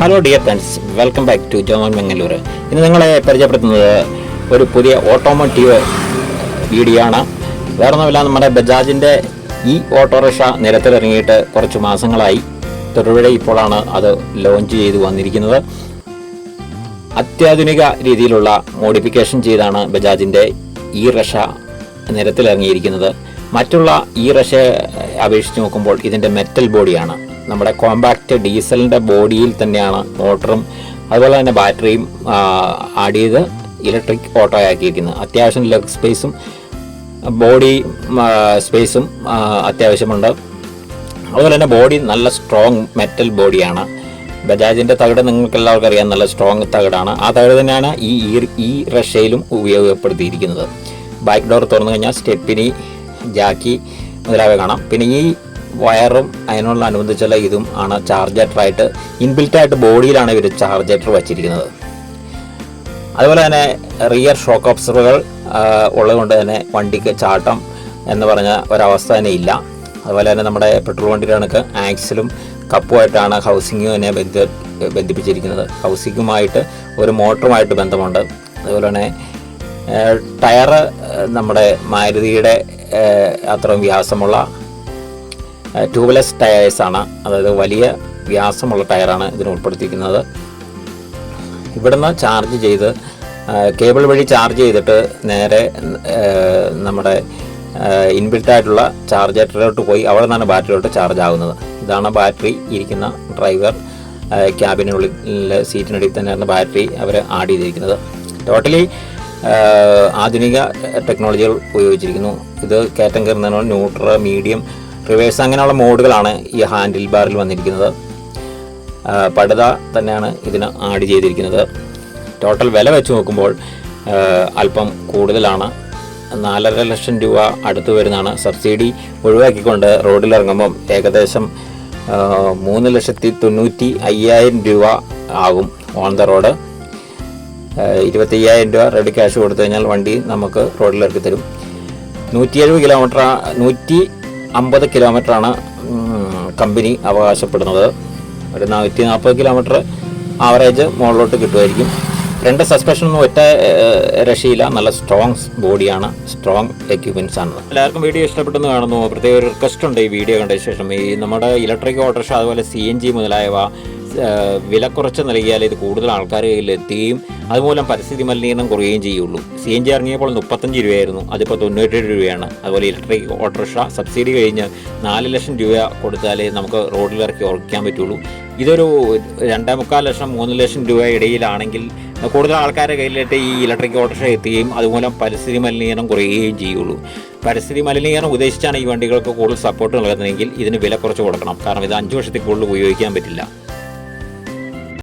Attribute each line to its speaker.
Speaker 1: Hello dear friends welcome back to Joman Mangalore ഇന്ന് നിങ്ങളെ പരിചയപ്പെടുത്തുന്നത് ഒരു പുതിയ ഓട്ടോമോട്ടീവ് വീഡിയോ ആണ് വേറെ ഒന്നുമില്ല നമ്മുടെ ബജാജിന്റെ ഈ ഓട്ടോറിക്ഷ നിരത്തിലിറങ്ങിയിട്ട് കുറച്ച് മാസങ്ങളായി. തൊടുപുഴ ഇപ്പോഴാണ് അത് ലോഞ്ച് ചെയ്ത് വന്നിരിക്കുന്നത്. അത്യാധുനിക രീതിയിലുള്ള മോഡിഫിക്കേഷൻ ചെയ്താണ് ബജാജിന്റെ ഈ റഷ നിരത്തിലിറങ്ങിയിരിക്കുന്നത് മറ്റുള്ള ഈ റഷയെ അപേക്ഷിച്ച് നോക്കുമ്പോൾ ഇതിന്റെ മെറ്റൽ ബോഡിയാണ് നമ്മുടെ കോമ്പാക്റ്റ് ഡീസലിന്റെ ബോഡിയിൽ തന്നെയാണ് മോട്ടറും അതുപോലെ തന്നെ ബാറ്ററിയും ആഡ് ചെയ്ത് ഇലക്ട്രിക് ഓട്ടോ ആക്കിയിരിക്കുന്നത്. അത്യാവശ്യം ലെഗ് സ്പേസും ബോഡി സ്പേസും അത്യാവശ്യമുണ്ട്. അതുപോലെ തന്നെ ബോഡി നല്ല സ്ട്രോങ് മെറ്റൽ ബോഡിയാണ്. ബജാജിന്റെ തകിട് നിങ്ങൾക്ക് എല്ലാവർക്കും അറിയാം നല്ല സ്ട്രോങ് തകിടാണ്. ആ തകിട് തന്നെയാണ് ഈ ഈ- റഷ്യയിലും ഉപയോഗപ്പെടുത്തിയിരിക്കുന്നത്. ബാക്ക് ഡോർ തുറന്നു കഴിഞ്ഞാൽ സ്റ്റെപ്പിനി ജാക്കി മുതലായവ കാണാം. പിന്നെ ഈ വയറും അതിനോട് അനുബന്ധിച്ചുള്ള ഇതും ആണ് ചാർജറ്ററായിട്ട് ഇൻബിൽറ്റായിട്ട് ബോഡിയിലാണ് ഇവർ ചാർജറ്റർ വച്ചിരിക്കുന്നത്. അതുപോലെ തന്നെ റിയർ ഷോക്ക് ഓപ്സറുകൾ ഉള്ളതുകൊണ്ട് തന്നെ വണ്ടിക്ക് ചാട്ടം എന്ന് പറഞ്ഞ ഒരവസ്ഥ തന്നെ ഇല്ല. അതുപോലെ തന്നെ നമ്മുടെ പെട്രോൾ വണ്ടിയുടെ കണക്ക് ആക്സിലും കപ്പുമായിട്ടാണ് ഹൗസിംഗ് തന്നെ ബന്ധ ബന്ധിപ്പിച്ചിരിക്കുന്നത്. ഹൗസിങ്ങുമായിട്ട് ഒരു മോട്ടറുമായിട്ട് ബന്ധമുണ്ട്. അതുപോലെ തന്നെ ടയർ നമ്മുടെ മാരുതിയുടെ അത്രയും വ്യാസമുള്ള ട്യൂബ്ലെസ് ടയേഴ്സാണ് അതായത് വലിയ വ്യാസമുള്ള ടയറാണ് ഇതിന് ഉൾപ്പെടുത്തിയിരിക്കുന്നത്. ഇവിടുന്ന് ചാർജ് ചെയ്ത് കേബിൾ വഴി ചാർജ് ചെയ്തിട്ട് നേരെ നമ്മുടെ ഇൻബിൽട്ടായിട്ടുള്ള ചാർജറിലോട്ട് പോയി അവിടെ നിന്നാണ് ബാറ്ററിയിലോട്ട് ചാർജ് ആകുന്നത് ഇതാണ് ബാറ്ററി ഇരിക്കുന്ന ഡ്രൈവർ ക്യാബിനുള്ളിൽ സീറ്റിനടിയിൽ തന്നെയാണ് ബാറ്ററി അവർ ആഡ് ചെയ്തിരിക്കുന്നത്. ടോട്ടലി ആധുനിക ടെക്നോളജികൾ ഉപയോഗിച്ചിരിക്കുന്നു. ഇത് കയറ്റം കയറുന്നതിനുള്ള ന്യൂട്രൽ മീഡിയം റിവേഴ്സ് അങ്ങനെയുള്ള മോഡുകളാണ് ഈ ഹാൻഡിൽ ബാറിൽ വന്നിരിക്കുന്നത്. പടുത തന്നെയാണ് ഇതിന് ആഡ് ചെയ്തിരിക്കുന്നത്. ടോട്ടൽ വില വെച്ച് നോക്കുമ്പോൾ അല്പം കൂടുതലാണ്. നാലര ലക്ഷം രൂപ അടുത്ത് വരുന്നതാണ്. സബ്സിഡി ഒഴിവാക്കിക്കൊണ്ട് റോഡിലിറങ്ങുമ്പം ഏകദേശം മൂന്ന് ലക്ഷത്തി തൊണ്ണൂറ്റി അയ്യായിരം രൂപ ആകും ഓൺ ദ റോഡ് ഇരുപത്തി അയ്യായിരം രൂപ റെഡി ക്യാഷ് കൊടുത്തു കഴിഞ്ഞാൽ വണ്ടി നമുക്ക് റോഡിലിറക്കി തരും. നൂറ്റി എഴുപത് കിലോമീറ്റർ നൂറ്റി അമ്പത് കിലോമീറ്ററാണ് കമ്പനി അവകാശപ്പെടുന്നത്. ഒരു നൂറ്റി നാൽപ്പത് കിലോമീറ്റർ ആവറേജ് മുകളിലോട്ട് കിട്ടുമായിരിക്കും. രണ്ട് സസ്പെൻഷൻ ഒന്നും ഒറ്റ രക്ഷയില്ല. നല്ല സ്ട്രോങ് ബോഡിയാണ് സ്ട്രോങ് എക്യുപ്മെന്റ്സ് ആണ്. എല്ലാവർക്കും വീഡിയോ ഇഷ്ടപ്പെട്ടെന്ന് കാണുന്നു. പ്രത്യേക ഒരു റിക്വസ്റ്റ് ഉണ്ട് ഈ വീഡിയോ കണ്ട ശേഷം. ഈ നമ്മുടെ ഇലക്ട്രിക് ഓട്ടോറിക്ഷ അതുപോലെ സി എൻ ജി മുതലായവ വില കുറച്ച് നൽകിയാൽ ഇത് കൂടുതൽ ആൾക്കാർ കയ്യിൽ എത്തുകയും അതുമൂലം പരിസ്ഥിതി മലിനീകരണം കുറയുകയും ചെയ്യുള്ളൂ. സി എൻ ജി ഇറങ്ങിയപ്പോൾ മുപ്പത്തഞ്ച് രൂപയായിരുന്നു. അതിപ്പോൾ തൊണ്ണൂറ്റേഴ് രൂപയാണ്. അതുപോലെ ഇലക്ട്രിക് ഓട്ടോറിക്ഷ സബ്സിഡി കഴിഞ്ഞ് നാല് ലക്ഷം രൂപ കൊടുത്താലേ നമുക്ക് റോഡിലിറക്കി ഉറക്കാൻ പറ്റുള്ളൂ. ഇതൊരു രണ്ടേ മുക്കാൽ ലക്ഷം മൂന്ന് ലക്ഷം രൂപ ഇടയിലാണെങ്കിൽ കൂടുതൽ ആൾക്കാരുടെ കയ്യിലിട്ട് ഈ ഇലക്ട്രിക് ഓട്ടോറിക്ഷ എത്തുകയും അതുമൂലം പരിസ്ഥിതി മലിനീകരണം കുറയുകയും ചെയ്യുള്ളൂ. പരിസ്ഥിതി മലിനീകരണം ഉദ്ദേശിച്ചാണ് ഈ വണ്ടികൾക്ക് കൂടുതൽ സപ്പോർട്ട് നൽകുന്നതെങ്കിൽ ഇതിന് വില കുറച്ച് കൊടുക്കണം. കാരണം ഇത് അഞ്ച് വർഷത്തിൽ കൂടുതൽ ഉപയോഗിക്കാൻ പറ്റില്ല.